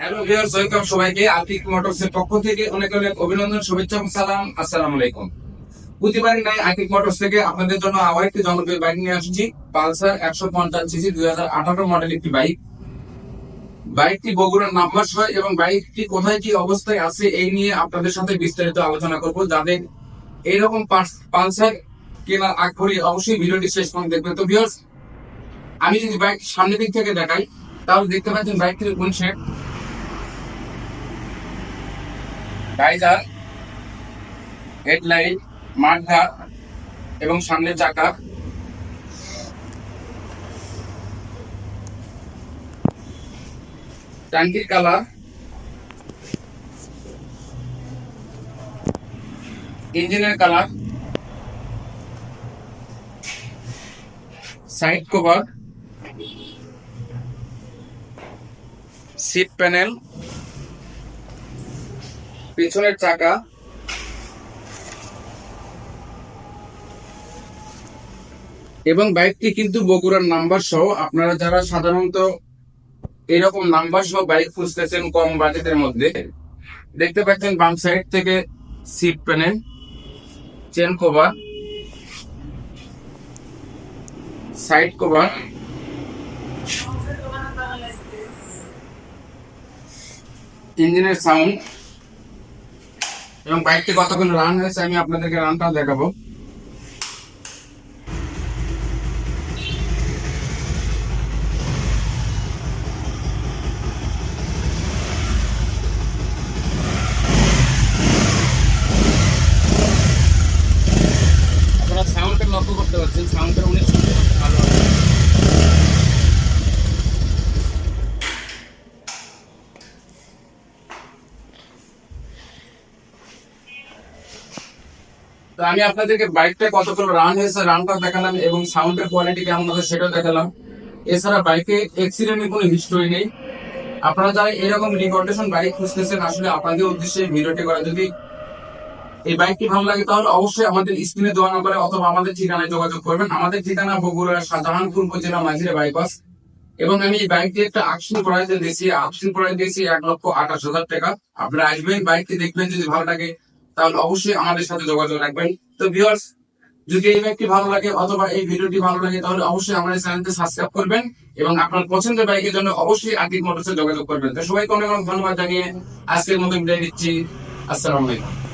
Hello viewers welcome সবাইকে। Atik motors এর পক্ষ থেকে অনেক অনেক অভিনন্দন, শুভেচ্ছা এবং সালাম। আসসালামু আলাইকুম। প্রতিবারই নাই আতিক মোটরস থেকে আপনাদের জন্য আবার একটি জনপ্রিয় বাইক নিয়ে আসছি। পালসার একশো পঞ্চাশ সিসি দুই হাজার আঠারো মডেল একটি বাইক। বাইকটি বগুড়ার নাম্বার ছয় এবং বাইকটি কোথায়, কি অবস্থায় আছে, এই নিয়ে আপনাদের সাথে বিস্তারিত আলোচনা করব। যাদের এইরকম পালসার কেনার আগ অবশ্যই ভিডিওটি শেষ পর্যন্ত দেখবেন। তো ভিউয়ার্স আমি যদি বাইক সামনের দিক থেকে দেখাই, তাহলে দেখতে পাচ্ছেন বাইকটির উইন্ডশেড ডাইজার হেডলাইট মাঠঘাট এবং সামনের চাকা। ট্যাঙ্কির কালার ইঞ্জিনের colour side cover. Seat panel. পিছনের চাকা। এবং বাইকটি কিন্তু বগুড়ার নাম্বার সহ আপনারা যারা সাধারণত এরকম নাম্বার সহ বাইক খুঁজতেছেন কম বাজেটের মধ্যে, দেখতে পাচ্ছেন বাম সাইড থেকে seat panel chain cover side cover ইঞ্জিনের সাউন্ড এবং বাইকটি কতক্ষণ রান হয়েছে, আমি আপনাদেরকে রানটা দেখাবো। আপনারা সাউন্ডটা লক্ষ্য করতে পারছেন সাউন্ডটা অনেক সুন্দর ভালো তো আমি আপনাদেরকে বাইকটা কতক্ষণ রান হয়েছে রানটা দেখালাম এবং সাউন্ডের কোয়ালিটি কেমন আছে সেটাও দেখালাম। এছাড়া বাইকে অ্যাক্সিডেন্টের কোনো হিস্টোরি নেই। আপনারা যারা এরকম রিকন্ডিশন বাইক খুঁজতেছেন, আসলে আপনাদের উদ্দেশ্যে ভিডিওটি করা। যদি এই বাইকটি ভালো লাগে, তাহলে অবশ্যই আমাদের স্ক্রিনে দেওয়া নাম্বারে অথবা আমাদের ঠিকানায় যোগাযোগ করবেন। আমাদের ঠিকানা বগুড়ার শাহজাহানপুর উপজেলা মাঝিরা বাইপাস এবং আমি এই বাইকটি একটা আকশন প্রাইস দিয়েছি। আকশন প্রাইস দিয়েছি এক লক্ষ আঠাশ হাজার টাকা। আপনারা আসবেন বাইকটি দেখবেন, যদি ভালো লাগে তাহলে অবশ্যই আমাদের সাথে যোগাযোগ রাখবেন। তো ভিউয়ার্স যদি এই বাইকটি ভালো লাগে অথবা এই ভিডিওটি ভালো লাগে, তাহলে অবশ্যই আমাদের চ্যানেলটি সাবস্ক্রাইব করবেন এবং আপনার পছন্দের বাইকের জন্য অবশ্যই আর্থিক মোটরসে যোগাযোগ করবেন। তো সবাইকে অনেক অনেক ধন্যবাদ জানিয়ে আজকের মতো বিদায় দিচ্ছি আসসালামু আলাইকুম।